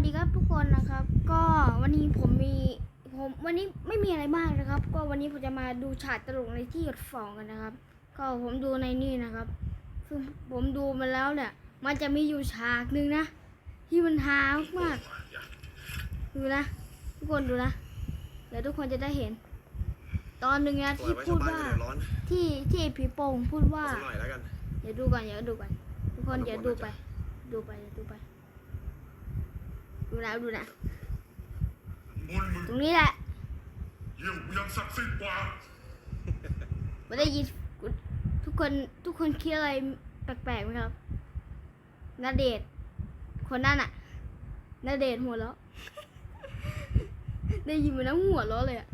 วัสดีครับทุกคนนะครับ ก็วันนี้ผมมีผมวันนี้ไม่มีอะไรมากนะครับ ก็วันนี้ผมจะมาดูฉากตลกในที่หยดฟองกันนะครับ ก็ผมดูในนี่นะครับซึ่งผมดูมาแล้วเนี่ย มันจะมีอยู่ฉากหนึ่งนะ ที่มันฮามากๆดูนะทุกคนดูนะเดี๋ยวทุกคนจะได้เห็น ตอนหนึ่งนะปล่อยที่ไว้พูชาดวบ้านว่าจะเดือดร้อนที่ที่ไอ้ผีโป่งพูดว่าสักหน่อยแล้วกันเดี๋ยวดูก่อนเดี๋ยวดูก่อนทุกคนเดี๋ยวดูไป ดูไปเดี๋ยวดูไป ดูนะดูนะมนต์มึงตรงนี้แหละเยี่ยมยังศักดิ์สิทธิ์กว่าไม่ได้ยินทุกคนทุกคนคิดอะไรแปลกๆไหมครับนาเดชน์คนนั่นอะนาเดชน์หัวเราะ ได้ยินมันแล้วหัวเราะเลยอะ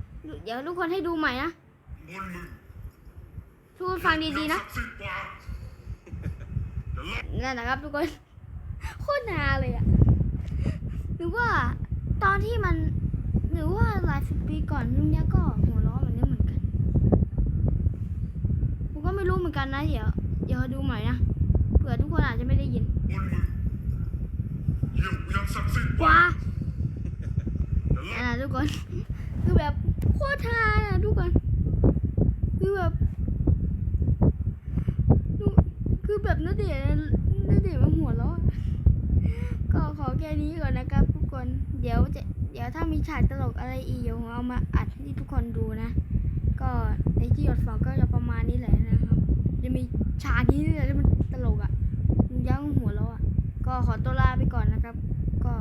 เดี๋ยวทุกคนให้ดูใหม่นะมนต์มึงทุกคนฟังดีๆนะศักดิ์สิทธิ์กว่าจะเล่า นั่นนะครับทุกคน โคตรนาเลยอะหรือ ว่าตอนที่มันหรือว่าหลายสิบปีก่อนลุงเนี้ยก็หัวเราะแบบนี้เหมือนกันผมก็ไม่รู้เหมือนกันนะเดี๋ยวเดี๋ยวดูใหม่นะเผื่อทุกคนอาจจะไม่ได้ยินมนต์มึงเยี่ยมยังศักดิ์สิทธิ์กกว่าว่าจะเล่าอ่าทุกคนคือแบบโคตรฮาอะทุกคนคือแบบดูคือแบบนัเดชน์นัเดชน์มันหัวเราะอะก็ขอแค่นี้ก่อนนะครับทุก คนเดี๋ยวจะเดี๋ยวถ้ามีฉากตลกอะไรอีกเดี๋ยวผมเอามาอัดให้ทุกคนดูนะ ก็ในที่หยดฝองก็จะประมาณนี้แหละนะครับ จะมีฉากนี้เลยที่มันตลกอะมันยั้งหัวเราะอะ ก็ขอตัวลาไปก่อนนะครับ ก็